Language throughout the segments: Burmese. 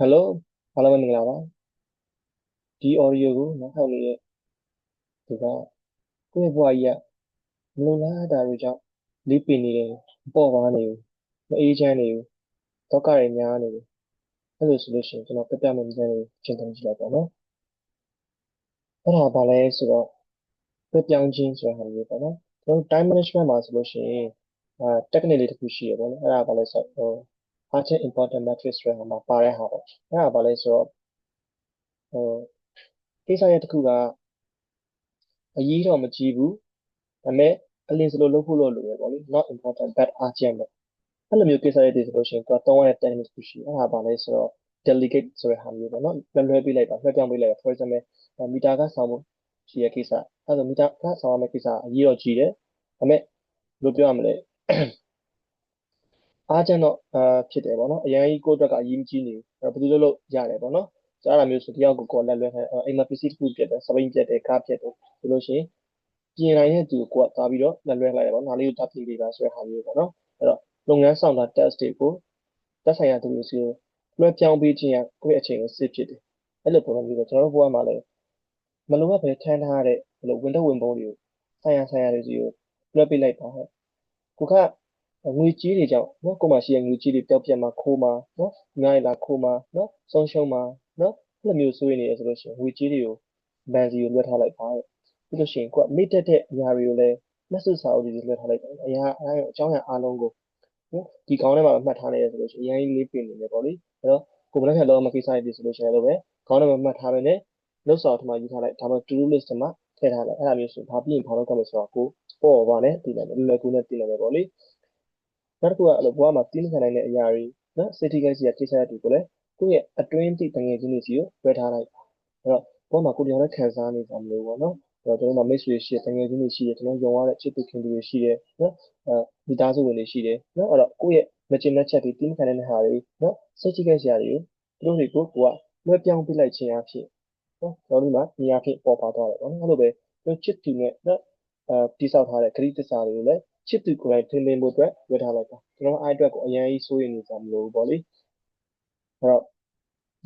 Hello အားလုံးပဲမင်္ဂလာပါဒီ audio ကိုနားထောင်နေတဲ့သူကကိုယ့်ရဲ့ဘဝကြီးကမလုံလားတာတွေကြောင့်လေးပင်နေတယ်ပေါ့ပါနေဘူးမအေးချမ်းနေဘူးဒုက္ခတွေများနေဘူးအဲ့လိုဆိုလို့ရှိရင်ကျွန်တော်ပြပြမယ်မျိုးလေးရှင်းသုံးကြည့်လိုက်ပါနော်အဲ့ဒါဘာလဲဆိုတော့ပြပြောင်းခြင်းဆိုတဲ့ဟာမျိုးပေါ့နော်ကျွန်တော် time management မှာဆိုလို့ရှိရင်အဲ technique လေးတစ်ခုရှိရပေါ့နော်အဲ့ဒါဘာလဲဆိုတော့ urgent important matrix ဆိုတဲ့ဟာမှာပါတဲ့ဟာပေါ့အဲ့ဒါဘာလဲဆိုတော့ဟိုကိစ္စရဲ့တစ်ခုကအရေးတော့မကြီးဘူးဒါပေမဲ့အလင်းစလို့လုပ်ဖို့လို့လိုရပေါ့လေ not important but urgent ပဲအဲ့လိုမျိုးကိစ္စရဲ့တည်ဆိုလို့ရှိရင်သူကသုံးရတဲ့ technique တစ်ခုရှိအဲ့ဒါဘာလဲဆိုတော့ delegate ဆိုတဲ့ဟာမျိုးပေါ့နော်လွှဲလွှဲပေးလိုက်ပါလွှဲပြောင်းပေးလိုက်ပါ for example မီတာကဆောင်ဖို့ရှိရကိစ္စအဲ့ဒါမီတာကဆောင်ရမယ့်ကိစ္စအရေးတော့ကြီးတယ်ဒါပေမဲ့ဘယ်လိုပြောရမလဲ အားကျန်တော့အာဖြစ်တယ်ပေါ့နော်အရင်ကြီးကိုယ့်အတွက်ကအရေးမကြီးနေဘူးအဲ့တော့ဘယ်လိုလုပ်လို့ရတယ်ပေါ့နော်ဆိုအဲ့ဒါမျိုးဆိုတယောက်ကိုကိုယ်လက်လွှဲခိုင်းအိမ်မှာပစ္စည်းတစ်ခုပြတ်တယ်စပိန်ပြတ်တယ်ကားပြတ်တယ်ဆိုလို့ရှိရင်ပြင်နိုင်တဲ့သူကိုကသွားပြီးတော့လက်လွှဲလိုက်ရပေါ့နားလေးကိုတပ်ပြီးပေးပါဆိုတဲ့ဟာမျိုးပေါ့နော်အဲ့တော့လုပ်ငန်းဆောင်တာ test တွေကိုတက်ဆိုင်ရာသူတွေစီကိုလွှဲပြောင်းပေးခြင်းကကိုယ့်ရဲ့အချိန်ကိုစစ်ဖြစ်တယ်အဲ့လိုပုံစံမျိုးပဲကျွန်တော်တို့ဘဝမှာလည်းမလိုအပ်ပဲထမ်းထားတဲ့ဘယ်လိုဝင်တော့ဝင်ပုံးတွေကိုဆိုင်ရာဆိုင်ရာတွေစီကိုလွှဲပေးလိုက်ပါဟဲ့ကိုက ငွေကြီးတွေကြောင့်နော်ကိုမှရှိတဲ့ငွေကြီးတွေပျောက်ပြတ်မှာခိုးမှာနော်ငားရလာခိုးမှာနော်ဆုံးရှုံးမှာနော်အဲ့လိုမျိုးဆိုရင်နေရဆိုလို့ရှိရင်ငွေကြီးတွေကိုဘန်စီကိုလွှဲထားလိုက်ပါပြီးလို့ရှိရင်ကိုကမိတ်တက်တဲ့အရာတွေကိုလည်းမက်ဆေ့စာအုပ်တွေလွှဲထားလိုက်ပါအရာအဲအကြောင်းအရာအားလုံးကိုနော်ဒီကောင်းထဲမှာမှတ်ထားနေရဆိုလို့ရှိရင်အရင်လေးပြင်နေတယ်ပေါ့လေအဲ့တော့ကိုမလည်းခက်လောမကိစ္စတွေဆိုလို့ရှိရင်လည်းပဲခေါင်းထဲမှာမှတ်ထားပဲနဲ့လောက်စာထမှာယူထားလိုက်ဒါမှ to do list မှာထည့်ထားလိုက်အဲ့ဒါမျိုးဆိုဘာပြီးရင်ဘာလုပ်ကြမလဲဆိုတော့ကိုပေါ့ပါနဲ့တည်နိုင်တယ်လွယ်ကူနဲ့တည်နိုင်တယ်ပေါ့လေ နောက်တစ်ခုကအဲ့လိုဘဝမှာတီးမခံနိုင်တဲ့အရာတွေနော် city guys ကြီးကိစ္စရပ်တွေကိုလည်းကိုယ့်ရဲ့အတွင်းတိတငယ်ချင်းတွေစီကိုလွှဲထားလိုက်အဲ့တော့ဘဝမှာကိုယ်တရားနဲ့ခံစားနေကြမလို့ပေါ့နော်အဲ့တော့ကျွန်တော်တို့မိတ်ဆွေရှိတယ်တငယ်ချင်းတွေရှိတယ်ကျွန်တော်ယုံရတဲ့ချစ်သူခင်သူတွေရှိတယ်နော်အဲမိသားစုဝင်တွေရှိတယ်နော်အဲ့တော့ကိုယ့်ရဲ့မချင်တဲ့ချက်တွေတီးမခံနိုင်တဲ့ဟာတွေနော် city guys ကြီးတွေကိုသူတို့တွေကိုကိုကလွှဲပြောင်းပေးလိုက်ခြင်းအဖြစ်နော်ကျွန်တော်တို့မှာနေရာဖြစ်ပေါ်ပါသွားတယ်ပေါ့နော်အဲ့လိုပဲသူချစ်သူနဲ့နော်အဲတိဆောက်ထားတဲ့ဂရိတ္တစာတွေကိုလည်း ချစ်သူကိုယ်တိုင်ထိန်းသိမ်းဖို့အတွက်ဝယ်ထားလိုက်တာကျွန်တော်အားအတွက်ကိုအရင်ကြီးစိုးရိမ်နေကြမလို့ပေါ့လေအဲ့တော့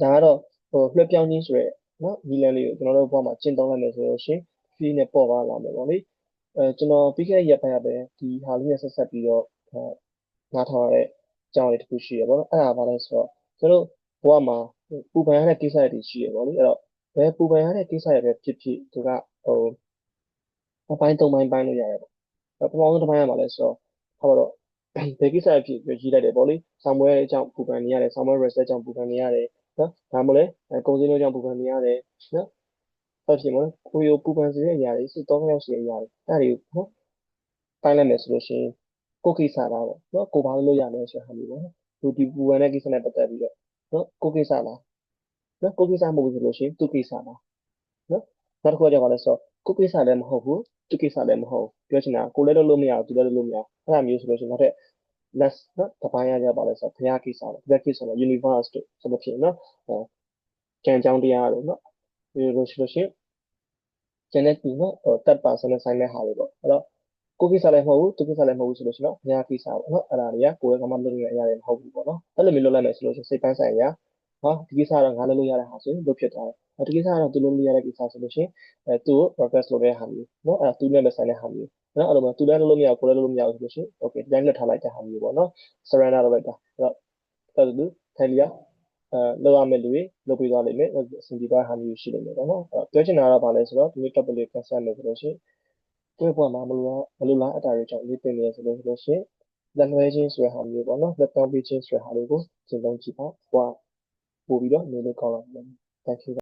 ဒါကတော့ဟိုလွှဲပြောင်းခြင်းဆိုရဲနော်နီလန်လေးကိုကျွန်တော်တို့ဘဝမှာကျင့်သုံးလိုက်မယ်ဆိုလို့ရှိရင်ဖီးနဲ့ပေါ်ပါလာမယ်ပေါ့လေအဲကျွန်တော်ပြီးခဲ့တဲ့ရက်ပိုင်းကပဲဒီဟာလေးနဲ့ဆက်ဆက်ပြီးတော့နားထောင်ရတဲ့အကြောင်းလေးတစ်ခုရှိရပေါ့နော်အဲ့ဒါဘာလဲဆိုတော့ကျွန်တော်ဘဝမှာပူပန်ရတဲ့ကိစ္စတွေရှိရပေါ့လေအဲ့တော့ဘယ်ပူပန်ရတဲ့ကိစ္စတွေပဲဖြစ်ဖြစ်သူကဟိုအပိုင်းသုံးပိုင်းပိုင်းလို့ရတယ်ပေါ့ ပထမဆုံးတစ်ပိုင်းရမှာလဲဆိုတော့ဟောတော့ဘယ်ကိစ္စဖြစ်ဖြစ်ရေးလိုက်တယ်ပေါ့လေဆောင်းပွဲအကြောင်းပူပန်နေရတယ်ဆောင်းပွဲ reset အကြောင်းပူပန်နေရတယ်နော်ဒါမှမဟုတ်ကုံစင်းတို့အကြောင်းပူပန်နေရတယ်နော်ဟုတ်ဖြစ်မလို့ကိုရိုပူပန်စေတဲ့အရာတွေစစ်တော့ရောက်စေတဲ့အရာတွေအဲ့ဒါတွေကိုနော်ပိုင်းလိုက်မယ်ဆိုလို့ရှိရင်ကိုကိစ္စလားပေါ့နော်ကိုဘာလို့လုပ်ရလဲဆိုတဲ့ဟာမျိုးပေါ့နော်သူဒီပူပန်တဲ့ကိစ္စနဲ့ပတ်သက်ပြီးတော့နော်ကိုကိစ္စလားနော်ကိုကိစ္စမဟုတ်ဘူးဆိုလို့ရှိရင်သူကိစ္စလားနော်နောက်တစ်ခုကကြောင့်ပါလဲဆိုတော့ကိုကိစ္စလည်းမဟုတ်ဘူး သူကိစ္စလည်းမဟုတ်ပြောချင်တာကိုလည်းလုပ်လို့မရဘူးသူလည်းလုပ်လို့မရအဲ့ဒါမျိုးဆိုလို့ရှိရင်နောက်ထပ် less နော်တပိုင်းရကြပါလဲဆိုတော့ဘုရားကိစ္စလားဘုရားကိစ္စလား universe တို့ဆိုလို့ဖြစ်နော်အဲကျန်ကြောင်းတရားတို့နော်ဒီလိုဆိုလို့ရှိရင်ကျန်တဲ့ဒီနော်ဟို third person နဲ့ဆိုင်တဲ့ဟာတွေပေါ့အဲ့တော့ကိုကိစ္စလည်းမဟုတ်ဘူးသူကိစ္စလည်းမဟုတ်ဘူးဆိုလို့ရှိရင်တော့ဘုရားကိစ္စပေါ့နော်အဲ့ဒါတွေကကိုယ်ကမှလုပ်ရတဲ့အရာတွေမဟုတ်ဘူးပေါ့နော်အဲ့လိုမျိုးလုပ်လိုက်မယ်ဆိုလို့ရှိရင်စိတ်ပိုင်းဆိုင်ရာဟာဒီကိစ္စကတော့ငါလုပ်လို့ရတဲ့ဟာဆိုရင်လုပ်ဖြစ်သွားတယ် ဒီကိစ္စကတော့သူလုပ်လို့ရတဲ့ကိစ္စဆိုလို့ရှိရင်အဲသူ့ကို request လုပ်တဲ့ဟာမျိုးနော်အဲ့ဒါသူနဲ့မဆိုင်တဲ့ဟာမျိုးနော်အဲ့လိုမျိုးသူလည်းလုပ်လို့မရဘူးကိုလည်းလုပ်လို့မရဘူးဆိုလို့ရှိရင် okay တိုင်းလွတ်ထားလိုက်တဲ့ဟာမျိုးပေါ့နော် surrender လုပ်လိုက်တာအဲ့တော့အဲ့ဒါသူထိုင်လျာအဲလောက်ရမယ့်လူတွေလုပ်ပြီးသွားလိမ့်မယ်အဆင်ပြေသွားဟာမျိုးရှိလိမ့်မယ်ပေါ့နော်ပြောချင်တာကဘာလဲဆိုတော့ဒီနေ့ topic လေး concern လို့ဆိုလို့ရှိရင်ကိုယ့်ဘဝမှာမလိုလားမလိုလားအတားတွေကြောင့်လေးတင်နေရဆိုလို့ဆိုလို့ရှိရင်လက်လွဲခြင်းဆိုတဲ့ဟာမျိုးပေါ့နော်လက်တောင်းပေးခြင်းဆိုတဲ့ဟာလေးကိုသင်သုံးကြည့်ပါဟိုကပို့ပြီးတော့နေလို့ကောင်းလာတယ် thank you